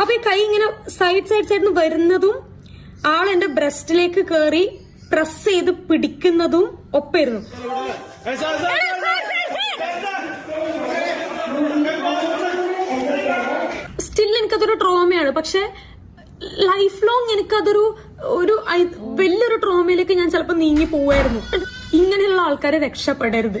അപ്പൊ ഈ കൈ ഇങ്ങനെ സൈഡ് സൈഡ് സൈഡിൽ വരുന്നതും ആൾ എന്റെ ബ്രസ്റ്റിലേക്ക് കയറി പ്രസ് ചെയ്ത് പിടിക്കുന്നതും ഒപ്പായിരുന്നു. സ്റ്റിൽ എനിക്കതൊരു ട്രോമയാണ് പക്ഷെ ലൈഫ് ലോങ് എനിക്കതൊരു ഒരു വലിയൊരു ട്രോമയിലേക്ക് ഞാൻ ചിലപ്പോൾ നീങ്ങി പോവായിരുന്നു. ഇങ്ങനെയുള്ള ആൾക്കാരെ രക്ഷപ്പെടരുത്.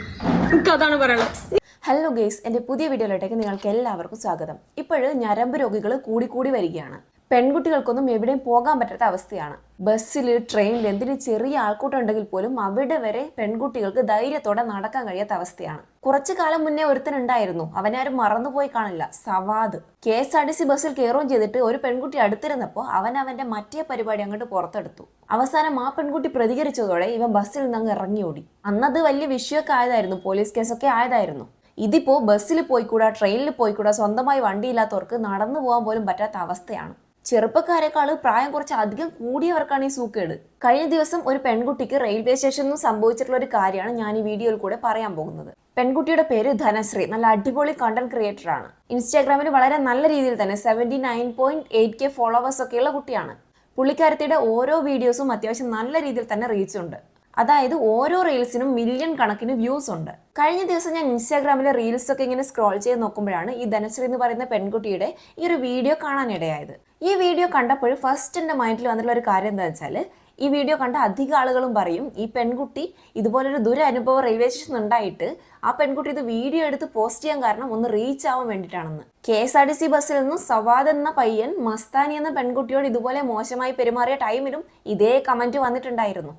എനിക്കതാണ് പറയാനുള്ളത്. ഹലോ ഗെയ്സ് എന്റെ പുതിയ വീഡിയോയിലോട്ടേക്ക് നിങ്ങൾക്ക് എല്ലാവർക്കും സ്വാഗതം. ഇപ്പോൾ ഞരമ്പ് രോഗികൾ കൂടിക്കൂടി വരികയാണ്. പെൺകുട്ടികൾക്കൊന്നും എവിടെയും പോകാൻ പറ്റാത്ത അവസ്ഥയാണ്. ബസ്സിൽ ട്രെയിനിൽ എന്തിന് ചെറിയ ആൾക്കൂട്ടം ഉണ്ടെങ്കിൽ പോലും അവിടെ വരെ പെൺകുട്ടികൾക്ക് ധൈര്യത്തോടെ നടക്കാൻ കഴിയാത്ത അവസ്ഥയാണ്. കുറച്ചു കാലം മുന്നേ ഒരുത്തനുണ്ടായിരുന്നു. അവനാരും മറന്നുപോയി കാണില്ല. Sawad. K S R T C ബസ്സിൽ കയറുകയും ചെയ്തിട്ട് ഒരു പെൺകുട്ടി അടുത്തിരുന്നപ്പോൾ അവൻ അവന്റെ മറ്റേ പരിപാടി അങ്ങോട്ട് പുറത്തെടുത്തു. അവസാനം ആ പെൺകുട്ടി പ്രതികരിച്ചതോടെ ഇവൻ ബസ്സിൽ നിന്ന് അങ്ങ് ഓടി. അന്നത് വലിയ വിഷയമൊക്കെ ആയതായിരുന്നു. പോലീസ് കേസൊക്കെ ആയതായിരുന്നു. ഇതിപ്പോ ബസ്സിൽ പോയിക്കൂടാ ട്രെയിനിൽ പോയിക്കൂടാ സ്വന്തമായി വണ്ടിയില്ലാത്തവർക്ക് നടന്നു പോകാൻ പോലും പറ്റാത്ത അവസ്ഥയാണ്. ചെറുപ്പക്കാരെക്കാൾ പ്രായം കുറച്ച് അധികം കൂടിയവർക്കാണ് ഈ സൂക്കേട്. കഴിഞ്ഞ ദിവസം ഒരു പെൺകുട്ടിക്ക് റെയിൽവേ സ്റ്റേഷനിൽ സംഭവിച്ചിട്ടുള്ള ഒരു കാര്യമാണ് ഞാൻ ഈ വീഡിയോയിൽ കൂടെ പറയാൻ പോകുന്നത്. പെൺകുട്ടിയുടെ പേര് ധനശ്രീ നല്ല അടിപൊളി കണ്ടന്റ് ക്രിയേറ്റർ ആണ്. ഇൻസ്റ്റാഗ്രാമിൽ വളരെ നല്ല രീതിയിൽ തന്നെ seventy nine point eight K followers ഒക്കെയുള്ള കുട്ടിയാണ്. പുള്ളിക്കാരത്തിയുടെ ഓരോ വീഡിയോസും അത്യാവശ്യം നല്ല രീതിയിൽ തന്നെ റീച്ച് ഉണ്ട്. അതായത് ഓരോ റീൽസിനും മില്യൺ കണക്കിന് വ്യൂസ് ഉണ്ട്. കഴിഞ്ഞ ദിവസം ഞാൻ ഇൻസ്റ്റാഗ്രാമിലെ റീൽസ് ഒക്കെ ഇങ്ങനെ സ്ക്രോൾ ചെയ്ത് നോക്കുമ്പോഴാണ് ഈ ധനശ്രീ എന്ന് പറയുന്ന പെൺകുട്ടിയുടെ ഈ ഒരു വീഡിയോ കാണാനിടയായത്. ഈ വീഡിയോ കണ്ടപ്പോൾ ഫസ്റ്റ് എന്റെ മൈൻഡിൽ വന്നിട്ടുള്ള ഒരു കാര്യം എന്താ വെച്ചാൽ ഈ വീഡിയോ കണ്ട അധിക ആളുകളും പറയും ഈ പെൺകുട്ടി ഇതുപോലൊരു ദുരനുഭവം റെയിൽവേ സ്റ്റേഷനിൽ ഉണ്ടായിട്ട് ആ പെൺകുട്ടി ഇത് വീഡിയോ എടുത്ത് പോസ്റ്റ് ചെയ്യാൻ കാരണം ഒന്ന് റീച്ച് ആവാൻ വേണ്ടിയിട്ടാണെന്ന്. K S R T C ബസ്സിൽ നിന്നും സവാദ് എന്ന പയ്യൻ മസ്താനി എന്ന പെൺകുട്ടിയോട് ഇതുപോലെ മോശമായി പെരുമാറിയ ടൈമിലും ഇതേ കമന്റ് വന്നിട്ടുണ്ടായിരുന്നു.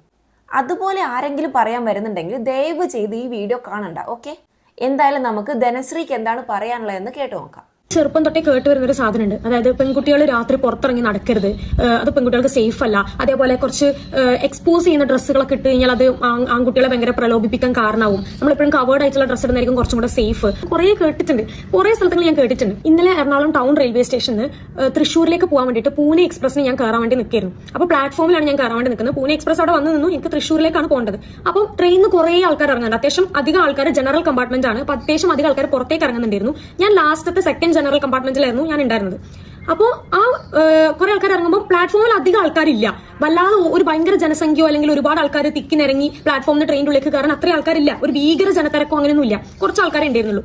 അതുപോലെ ആരെങ്കിലും പറയാൻ വരുന്നുണ്ടെങ്കിൽ ദയവ് ചെയ്ത് ഈ വീഡിയോ കാണണ്ട ഓക്കെ എന്തായാലും നമുക്ക് ധനശ്രീക്ക് എന്താണ് പറയാനുള്ളതെന്ന് കേട്ടു നോക്കാം. ചെറുപ്പം തൊട്ടേ കേട്ട് വരുന്ന ഒരു സാധനമുണ്ട്. അതായത് പെൺകുട്ടികൾ രാത്രി പുറത്തിറങ്ങി നടക്കരുത്. അത് പെൺകുട്ടികൾക്ക് സേഫ് അല്ല. അതേപോലെ കുറച്ച് എക്സ്പോസ് ചെയ്യുന്ന ഡ്രസ്സുകളൊക്കെ ഇട്ട് കഴിഞ്ഞാൽ അത് ആൺ- ആൺകുട്ടികളെ ഭയങ്കര പ്രലോഭിപ്പിക്കാൻ കാരണമാവും. നമ്മളെപ്പോഴും കവേർഡ് ആയിട്ടുള്ള ഡ്രസ്സ് ഇടുന്നതായിരിക്കും കുറച്ചും കൂടെ സേഫ് കുറെ കേട്ടിട്ടുണ്ട്. കുറെ സ്ഥലങ്ങളിൽ ഞാൻ കേട്ടിട്ടുണ്ട്. ഇന്നലെ എറണാകുളം ടൗൺ റെയിൽവേ സ്റ്റേഷനിൽ തൃശ്ശൂരിലേക്ക് പോകാൻ വേണ്ടിയിട്ട് പൂനെ എക്സ്പ്രസിന് ഞാൻ കയറാൻ വേണ്ടി നിൽക്കായിരുന്നു. അപ്പോൾ പ്ലാറ്റ്ഫോമിലാണ് ഞാൻ കയറാൻ വേണ്ടി നിൽക്കുന്നത്. പൂനെ എക്സ്പ്രസ് അവിടെ വന്നു നിന്നു. എനിക്ക് തൃശ്ശൂരിലേക്കാണ് പോകേണ്ടത്. അപ്പം ട്രെയിനിൽ നിന്ന് കുറെ ആൾക്കാർ ഇറങ്ങുന്നുണ്ട്. അത്യാവശ്യം അധികം ആൾക്കാർ ജനറൽ കമ്പാർട്ട്മെന്റ് ആണ്. അപ്പൊ അത്യാവശ്യം അധികം ആൾക്കാർ പുറത്തേക്ക് ഇറങ്ങുന്നുണ്ടായിരുന്നു. ഞാൻ ലാസ്റ്റത്തെ സെക്കൻഡ് ജനറൽ കമ്പാർട്ട്മെന്റിലായിരുന്നു ഞാൻ ഉണ്ടായിരുന്നത് അപ്പോൾ ആ കുറെ ആൾക്കാർ ഇറങ്ങുമ്പോൾ പ്ലാറ്റ്ഫോമിൽ അധികം ആൾക്കാരില്ല. വല്ലാതെ ഒരു ഭയങ്കര ജനസംഖ്യയോ അല്ലെങ്കിൽ ഒരുപാട് ആൾക്കാർ തിക്കിനിറങ്ങി പ്ലാറ്റ്ഫോമിന് ട്രെയിനിന്റെ ഉള്ളിലേക്ക് കയറാൻ അത്രയും ആൾക്കാരില്ല. ഒരു ഭീകര ജനത്തിരക്കോ അങ്ങനെയൊന്നും ഇല്ല കുറച്ച് ആൾക്കാരെ ഉണ്ടായിരുന്നുള്ളൂ.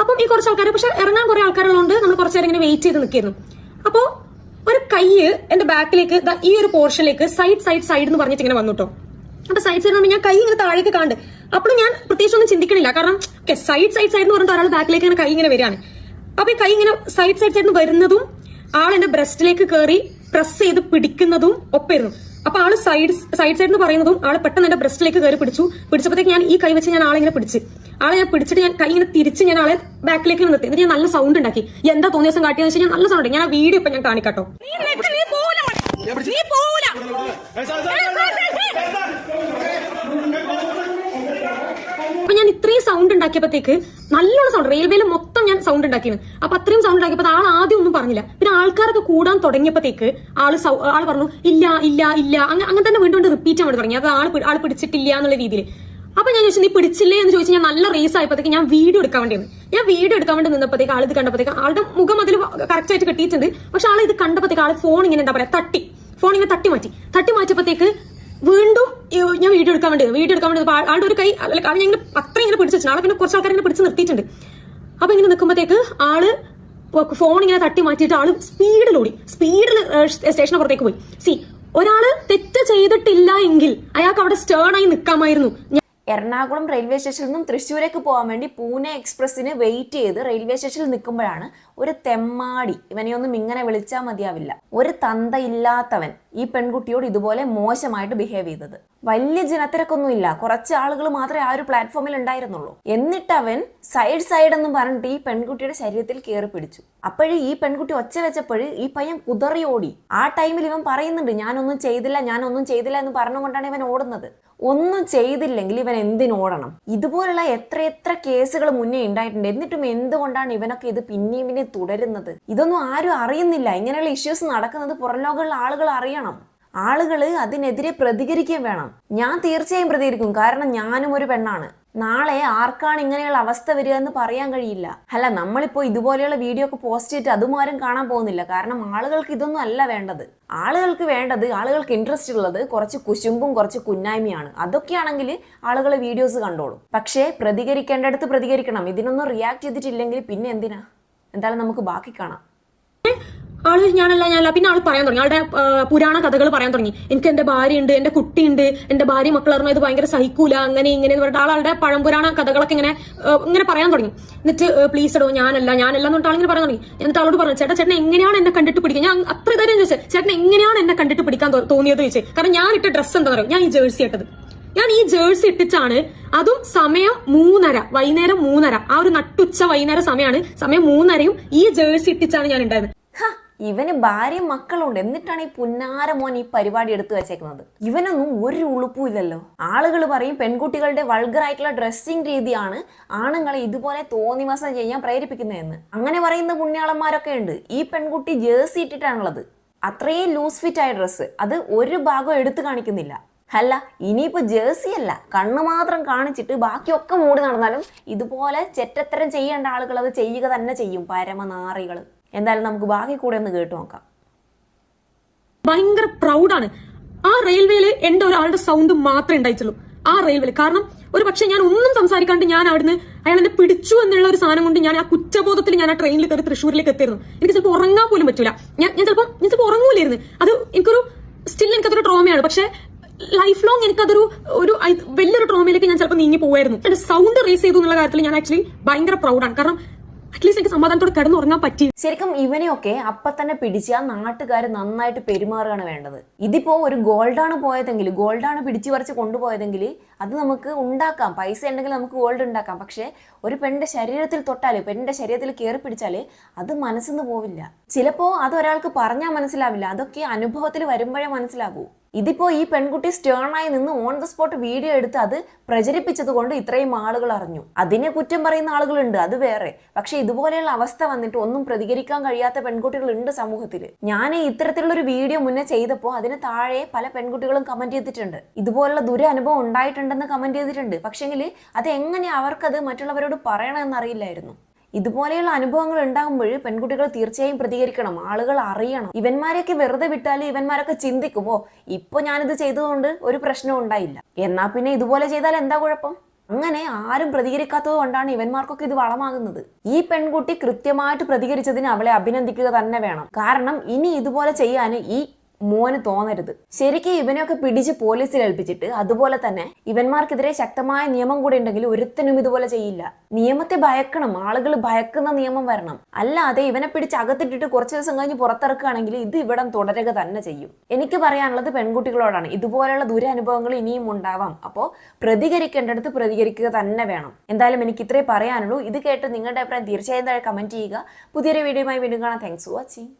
അപ്പം ഈ കുറച്ച് ആൾക്കാർ പക്ഷെ ഇറങ്ങാൻ കുറെ ആൾക്കാരുള്ളതുകൊണ്ട് നമ്മൾ കുറച്ച് നേരം ഇങ്ങനെ വെയിറ്റ് ചെയ്ത് നിൽക്കുന്നു അപ്പോൾ ഒരു കൈ എന്റെ ബാക്കിലേക്ക് ഈ ഒരു പോർഷനിലേക്ക് സൈഡ് സൈഡ് സൈഡ് എന്ന് പറഞ്ഞിട്ട് ഇങ്ങനെ വന്നു കേട്ടോ. അപ്പൊ സൈഡ് സൈഡ് ഞാൻ കൈ ഇങ്ങനെ താഴേക്ക് കാണ്ട്. അപ്പോഴും ഞാൻ പ്രത്യേകിച്ച് ഒന്നും ചിന്തിക്കണില്ല. കാരണം സൈഡ് സൈഡ് സൈഡ് എന്ന് പറഞ്ഞിട്ട് ഒരാൾ ബാക്കിലേക്ക് ഇങ്ങനെ കൈ ഇങ്ങനെ വരികയാണ്. അപ്പൊ ഈ കൈ ഇങ്ങനെ സൈഡ് സൈഡ് സൈഡ് വരുന്നതും ആൾ എന്റെ ബ്രസ്റ്റിലേക്ക് കയറി പ്രസ് ചെയ്ത് പിടിക്കുന്നതും ഒപ്പായിരുന്നു അപ്പൊ ആൾ സൈഡ് സൈഡ് സൈഡ് എന്ന് പറയുന്നതും ആൾ പെട്ടെന്ന് എന്റെ ബ്രസ്റ്റിലേക്ക് കയറി പിടിച്ചു. പിടിച്ചപ്പോഴത്തേക്ക് ഞാൻ ഈ കൈ വെച്ച് ഞാൻ ആളെ ഇങ്ങനെ പിടിച്ച്. ആളെ ഞാൻ പിടിച്ചിട്ട് ഞാൻ കൈ ഇങ്ങനെ തിരിച്ച് ഞാൻ ആളെ ബാക്കിലേക്ക് നിർത്തി. എന്നിട്ട് ഞാൻ നല്ല സൗണ്ട് ഉണ്ടാക്കി. എന്താ തോന്നിയ ദിവസം കാട്ടിയെന്ന് വെച്ചാൽ ഞാൻ നല്ല സൗണ്ട് ഞാൻ ആ വീഡിയോ ഇപ്പൊ ഞാൻ കാണിക്കാട്ടോ. അപ്പൊ ഞാൻ ഇത്രയും സൗണ്ട് ഉണ്ടാക്കിയപ്പോഴത്തേക്ക് നല്ലോണം സൗണ്ട് റെയിൽവേയിൽ മൊത്തം ഞാൻ സൗണ്ട് ഉണ്ടാക്കിയത് അപ്പൊ അത്രയും സൗണ്ട് ഉണ്ടാക്കിയപ്പോൾ ആൾ ആദ്യം ഒന്നും പറഞ്ഞില്ല. പിന്നെ ആൾക്കാരൊക്കെ കൂടാൻ തുടങ്ങിയപ്പോഴത്തേക്ക് ആൾ ആൾ പറഞ്ഞു ഇല്ല ഇല്ല ഇല്ല. അങ്ങനെ തന്നെ വീണ്ടും വീണ്ടും റിപ്പീറ്റ് ആവാൻ തുടങ്ങി. അത് ആൾ ആൾ പിടിച്ചിട്ടില്ല എന്നുള്ള രീതിയിൽ അപ്പൊ ഞാൻ ചോദിച്ചു നീ പിടിച്ചില്ലേ? എന്ന് ചോദിച്ചു ഞാൻ നല്ല റേസ് ആയപ്പോഴത്തേക്ക് ഞാൻ വീഡിയോ എടുക്കാൻ വേണ്ടി. ഞാൻ വീഡിയോ എടുക്കാൻ വേണ്ടി നിന്നപ്പോഴത്തേക്ക് ആൾ ഇത് കണ്ടപ്പോഴത്തേക്ക് ആളുടെ മുഖം അതിൽ കറക്റ്റ് ആയിട്ട് കിട്ടിയിട്ടുണ്ട്. പക്ഷെ ആൾ ഇത് കണ്ടപ്പോഴത്തേക്ക് ആൾ ഫോൺ ഇങ്ങനെ എന്താ പറയാ തട്ടി. ഫോൺ ഇങ്ങനെ തട്ടി മാറ്റി. തട്ടി മാറ്റിയപ്പോഴത്തേക്ക് വീണ്ടും ഞാൻ വീഡിയോ എടുക്കാൻ വേണ്ടി വീഡിയോ എടുക്കാൻ വേണ്ടി ആളുടെ ഒരു കൈ അല്ല ആൾ ഇങ്ങനെ അത്രയും ഇങ്ങനെ പിടിച്ചു വെച്ചു ആളെ പിന്നെ കുറച്ച് ആൾക്കാർ ഇങ്ങനെ പിടിച്ച് നിർത്തിയിട്ടുണ്ട്. അപ്പൊ ഇങ്ങനെ നിൽക്കുമ്പോഴത്തേക്ക് ആൾ ഫോൺ ഇങ്ങനെ തട്ടി മാറ്റിയിട്ട് ആൾ സ്പീഡിൽ ഓടി. സ്പീഡിൽ സ്റ്റേഷന് പുറത്തേക്ക് പോയി. സി ഒരാൾ തെറ്റ് ചെയ്തിട്ടില്ല എങ്കിൽ അയാൾക്ക് അവിടെ സ്റ്റേൺ ആയി നിൽക്കാമായിരുന്നു. എറണാകുളം റെയിൽവേ സ്റ്റേഷനിൽ നിന്നും തൃശ്ശൂരേക്ക് പോകാൻ വേണ്ടി പൂനെ എക്സ്പ്രസ്സിന് വെയിറ്റ് ചെയ്ത് റെയിൽവേ സ്റ്റേഷനിൽ നിൽക്കുമ്പോഴാണ് ഒരു തെമ്മാടി ഇവനെയൊന്നും ഇങ്ങനെ വിളിച്ചാൽ മതിയാവില്ല. ഒരു തന്തയില്ലാത്തവൻ ഈ പെൺകുട്ടിയോട് ഇതുപോലെ മോശമായിട്ട് ബിഹേവ് ചെയ്തത്. വലിയ ജനത്തിരക്കൊന്നുമില്ല. കുറച്ച് ആളുകൾ മാത്രമേ ആ ഒരു പ്ലാറ്റ്ഫോമിൽ ഉണ്ടായിരുന്നുള്ളൂ. എന്നിട്ട് അവൻ സൈഡ് സൈഡ് എന്ന് പറഞ്ഞിട്ട് ഈ പെൺകുട്ടിയുടെ ശരീരത്തിൽ കയറി പിടിച്ചു. അപ്പോഴേ ഈ പെൺകുട്ടി ഒച്ച വെച്ചപ്പോൾ ഈ പയ്യൻ കുതറി ഓടി. ആ ടൈമിൽ ഇവൻ പറയുന്നുണ്ട് ഞാനൊന്നും ചെയ്തില്ല ഞാനൊന്നും ചെയ്തില്ല എന്ന് പറഞ്ഞുകൊണ്ടാണ് ഇവൻ ഓടുന്നത്. ഒന്നും ചെയ്തില്ലെങ്കിൽ ഇവൻ എന്തിനോടണം ഇതുപോലുള്ള എത്ര എത്ര കേസുകൾ മുന്നേ ഉണ്ടായിട്ടുണ്ട്. എന്നിട്ടും എന്തുകൊണ്ടാണ് ഇവനൊക്കെ ഇത് പിന്നെയും പിന്നെയും തുടരുന്നത്? ഇതൊന്നും ആരും അറിയുന്നില്ല. ഇങ്ങനെയുള്ള ഇഷ്യൂസ് നടക്കുന്നത് പുറം ലോകമുള്ള ആളുകൾ അറിയണം. ആളുകൾ അതിനെതിരെ പ്രതികരിക്കുകയും വേണം. ഞാൻ തീർച്ചയായും പ്രതികരിക്കും. കാരണം ഞാനും ഒരു പെണ്ണാണ്. നാളെ ആർക്കാണ് ഇങ്ങനെയുള്ള അവസ്ഥ വരിക എന്ന് പറയാൻ കഴിയില്ല. അല്ല നമ്മളിപ്പോ ഇതുപോലെയുള്ള വീഡിയോ ഒക്കെ പോസ്റ്റ് ചെയ്തിട്ട് അതുമാരും കാണാൻ പോകുന്നില്ല. കാരണം ആളുകൾക്ക് ഇതൊന്നും അല്ല വേണ്ടത്. ആളുകൾക്ക് വേണ്ടത് ആളുകൾക്ക് ഇൻട്രസ്റ്റ് ഉള്ളത് കുറച്ച് കുശുമ്പും കുറച്ച് കുന്നായ്മയാണ്. അതൊക്കെയാണെങ്കിൽ ആളുകൾ വീഡിയോസ് കണ്ടോളും. പക്ഷേ പ്രതികരിക്കേണ്ടടുത്ത് പ്രതികരിക്കണം. ഇതിനൊന്നും റിയാക്ട് ചെയ്തിട്ടില്ലെങ്കിൽ പിന്നെ എന്തിനാ? എന്തായാലും നമുക്ക് ബാക്കി കാണാം. ആൾ ഞാനല്ല ഞാനല്ല. പിന്നെ ആൾ പറയാൻ തുടങ്ങി. ആളുടെ പുരാണ കഥകൾ പറയാൻ തുടങ്ങി. എനിക്ക് എന്റെ ഭാര്യ ഉണ്ട് എന്റെ കുട്ടിയുണ്ട് എന്റെ ഭാര്യ മക്കളറിഞ്ഞ ഇത് ഭയങ്കര സഹിക്കൂല അങ്ങനെ ഇങ്ങനെ എന്ന് പറഞ്ഞിട്ട് ആളുടെ പഴംപുരാണ കഥകളൊക്കെ ഇങ്ങനെ ഇങ്ങനെ പറയാൻ തുടങ്ങി. എന്നിട്ട് പ്ലീസ് ഇടോ ഞാനല്ല ഞാനല്ല എന്നിട്ട് ആളിങ്ങനെ പറയാൻ തുടങ്ങി. എന്നിട്ട് ആളോട് പറഞ്ഞു ചേട്ടാ ചേട്ടൻ എങ്ങനെയാണ് എന്നെ കണ്ടിട്ട് പിടിക്കുക ഞാൻ അത്ര ഇതായിരുന്നു ചോദിച്ചത് ചേട്ടൻ എങ്ങനെയാണ് എന്നെ കണ്ടിട്ട് പിടിക്കാൻ തോന്നിയത് ചോദിച്ചത് കാരണം ഞാൻ ഇട്ട ഡ്രസ്സ് എന്താ പറയുക ഞാൻ ഈ ജേഴ്സി ഇട്ടത്. ഞാൻ ഈ ജേഴ്സി ഇട്ടിച്ചാണ് അതും സമയം മൂന്നര വൈകുന്നേരം മൂന്നര. ആ ഒരു നട്ടുച്ച വൈകുന്നേരം സമയമാണ് സമയം മൂന്നരയും ഈ ജേഴ്സി ഇട്ടിച്ചാണ് ഞാൻ ഉണ്ടായത് ഇവന് ഭാര്യയും മക്കളുണ്ട്. എന്നിട്ടാണ് ഈ പുന്നാര മോൻ ഈ പരിപാടി എടുത്തു വെച്ചേക്കുന്നത്. ഇവനൊന്നും ഒരു ഉളുപ്പും ഇല്ലല്ലോ. ആളുകൾ പറയും പെൺകുട്ടികളുടെ വൾഗറായിട്ടുള്ള ഡ്രസ്സിങ് രീതിയാണ് ആണുങ്ങളെ ഇതുപോലെ തോന്നിവാസം ചെയ്യാൻ പ്രേരിപ്പിക്കുന്നതെന്ന്. അങ്ങനെ പറയുന്ന പുണ്യാളന്മാരൊക്കെ ഉണ്ട്. ഈ പെൺകുട്ടി ജേഴ്സി ഇട്ടിട്ടാണുള്ളത്. അത്രയും ലൂസ് ഫിറ്റ് ആയ ഡ്രസ്സ് അത് ഒരു ഭാഗം എടുത്തു കാണിക്കുന്നില്ല. അല്ല ഇനിയിപ്പോ ജേഴ്സി അല്ല. കണ്ണ് മാത്രം കാണിച്ചിട്ട് ബാക്കിയൊക്കെ മൂടി നടന്നാലും ഇതുപോലെ ചെറ്റത്തരം ചെയ്യേണ്ട ആളുകൾ അത് ചെയ്യുക തന്നെ ചെയ്യും. പരമനാറികൾ എന്തായാലും നമുക്ക് ബാക്കി കൂടെ ഒന്ന് കേട്ടു നോക്കാം. ഭയങ്കര പ്രൗഡാണ് ആ റെയിൽവേയിൽ എന്റെ ഒരാളുടെ സൗണ്ട് മാത്രമേ ഉണ്ടായിട്ടുള്ളൂ. ആ റെയിൽവേയിൽ കാരണം ഒരു പക്ഷെ ഞാൻ ഒന്നും സംസാരിക്കാണ്ട് ഞാൻ അവിടുന്ന് അയാൾ എന്നെ പിടിച്ചു എന്നുള്ള ഒരു സാധനം കൊണ്ട് ഞാൻ ആ കുറ്റബോധത്തിൽ ഞാൻ ആ ട്രെയിനിൽ കയറി തൃശ്ശൂരിലേക്ക് എത്തിയിരുന്നു. എനിക്ക് ചിലപ്പോൾ ഉറങ്ങാൻ പോലും പറ്റില്ല ഞാൻ ഞാൻ ചിലപ്പോൾ ഞാൻ ചിലപ്പോൾ ഉറങ്ങൂലായിരുന്നു. അത് എനിക്കൊരു സ്റ്റിൽ എനിക്കതൊരു ട്രോമയാണ് പക്ഷെ ലൈഫ് ലോങ് എനിക്കതൊരു ഒരു വലിയൊരു ട്രോമയിലേക്ക് ഞാൻ ചിലപ്പോൾ നീങ്ങി പോവായിരുന്നു. എന്റെ സൗണ്ട് റേസ് ചെയ്തു എന്നുള്ള കാര്യത്തിൽ ഞാൻ ആക്ച്വലി ഭയങ്കര പ്രൗഡാണ് കാരണം അറ്റ്ലീസ്റ്റ് എനിക്ക് സമാധാനത്തോടെ കിടന്നുറങ്ങാൻ പറ്റി. ശരിക്കും ഇവനെയൊക്കെ അപ്പൊ തന്നെ പിടിച്ച് ആ നാട്ടുകാർ നന്നായിട്ട് പെരുമാറുകയാണ് വേണ്ടത്. ഇതിപ്പോ ഒരു ഗോൾഡാണ് പോയതെങ്കിൽ ഗോൾഡാണ് പിടിച്ചു പറിച്ച് കൊണ്ടുപോയതെങ്കിൽ അത് നമുക്ക് ഉണ്ടാക്കാം. പൈസ ഉണ്ടെങ്കിൽ നമുക്ക് ഗോൾഡ് ഉണ്ടാക്കാം. പക്ഷേ ഒരു പെണ്ണിന്റെ ശരീരത്തിൽ തൊട്ടാൽ പെണ്ണിന്റെ ശരീരത്തിൽ കയറി പിടിച്ചാൽ അത് മനസ്സിന്ന് പോവില്ല. ചിലപ്പോ അത് ഒരാൾക്ക് പറഞ്ഞാൽ മനസ്സിലാവില്ല. അതൊക്കെ അനുഭവത്തിൽ വരുമ്പോഴേ മനസ്സിലാകൂ. ഇതിപ്പോ ഈ പെൺകുട്ടി സ്റ്റേണായി നിന്ന് ഓൺ ദ സ്പോട്ട് വീഡിയോ എടുത്ത് അത് പ്രചരിപ്പിച്ചത് കൊണ്ട് ഇത്രയും ആളുകൾ അറിഞ്ഞു. അതിനെ കുറ്റം പറയുന്ന ആളുകളുണ്ട് അത് വേറെ. പക്ഷെ ഇതുപോലെയുള്ള അവസ്ഥ വന്നിട്ട് ഒന്നും പ്രതികരിക്കാൻ കഴിയാത്ത പെൺകുട്ടികൾ ഉണ്ട് സമൂഹത്തിൽ ഞാൻ ഇത്തരത്തിലുള്ള ഒരു വീഡിയോ മുന്നേ ചെയ്തപ്പോൾ അതിന് താഴെ പല പെൺകുട്ടികളും കമന്റ് ചെയ്തിട്ടുണ്ട്. ഇതുപോലുള്ള ദുരനുഭവം ഉണ്ടായിട്ടുണ്ടെന്ന് കമന്റ് ചെയ്തിട്ടുണ്ട്. പക്ഷെങ്കിൽ അത് എങ്ങനെ അവർക്കത് മറ്റുള്ളവരോട് പറയണമെന്ന് അറിയില്ലായിരുന്നു ഇതുപോലെയുള്ള അനുഭവങ്ങൾ ഉണ്ടാകുമ്പോൾ പെൺകുട്ടികൾ തീർച്ചയായും പ്രതികരിക്കണം ആളുകൾ അറിയണം. ഇവന്മാരെയൊക്കെ വെറുതെ വിട്ടാൽ ഇവന്മാരൊക്കെ ചിന്തിക്കുമോ ഇപ്പൊ ഞാനിത് ചെയ്തതുകൊണ്ട് ഒരു പ്രശ്നവും ഉണ്ടായില്ല. എന്നാ പിന്നെ ഇതുപോലെ ചെയ്താൽ എന്താ കുഴപ്പം? അങ്ങനെ ആരും പ്രതികരിക്കാത്തത് കൊണ്ടാണ് ഇവന്മാർക്കൊക്കെ ഇത് വളമാകുന്നത്. ഈ പെൺകുട്ടി കൃത്യമായിട്ട് പ്രതികരിച്ചതിന് അവളെ അഭിനന്ദിക്കുക തന്നെ വേണം. കാരണം ഇനി ഇതുപോലെ ചെയ്യാൻ ഈ മോന് തോന്നരുത്. ശരിക്കും ഇവനെയൊക്കെ പിടിച്ച് പോലീസിൽ ഏൽപ്പിച്ചിട്ട് അതുപോലെ തന്നെ ഇവന്മാർക്കെതിരെ ശക്തമായ നിയമം കൂടെ ഉണ്ടെങ്കിൽ ഒരുത്തനും ഇതുപോലെ ചെയ്യില്ല. നിയമത്തെ ഭയക്കണം ആളുകൾ ഭയക്കുന്ന നിയമം വരണം. അല്ലാതെ ഇവനെ പിടിച്ച് അകത്തിട്ടിട്ട് കുറച്ച് ദിവസം കഴിഞ്ഞ് പുറത്തിറക്കുകയാണെങ്കിൽ ഇത് ഇവിടെ തുടരുക തന്നെ ചെയ്യും. എനിക്ക് പറയാനുള്ളത് പെൺകുട്ടികളോടാണ്. ഇതുപോലെയുള്ള ദുരനുഭവങ്ങൾ ഇനിയും ഉണ്ടാവാം. അപ്പോൾ പ്രതികരിക്കേണ്ടടുത്ത് പ്രതികരിക്കുക തന്നെ വേണം. എന്തായാലും എനിക്ക് ഇത്രേ പറയാനുള്ളൂ. ഇത് കേട്ട് നിങ്ങളുടെ അഭിപ്രായം തീർച്ചയായും താഴെ കമന്റ് ചെയ്യുക. പുതിയൊരു വീഡിയോയുമായി വീണ്ടും കാണാം. Thanks for watching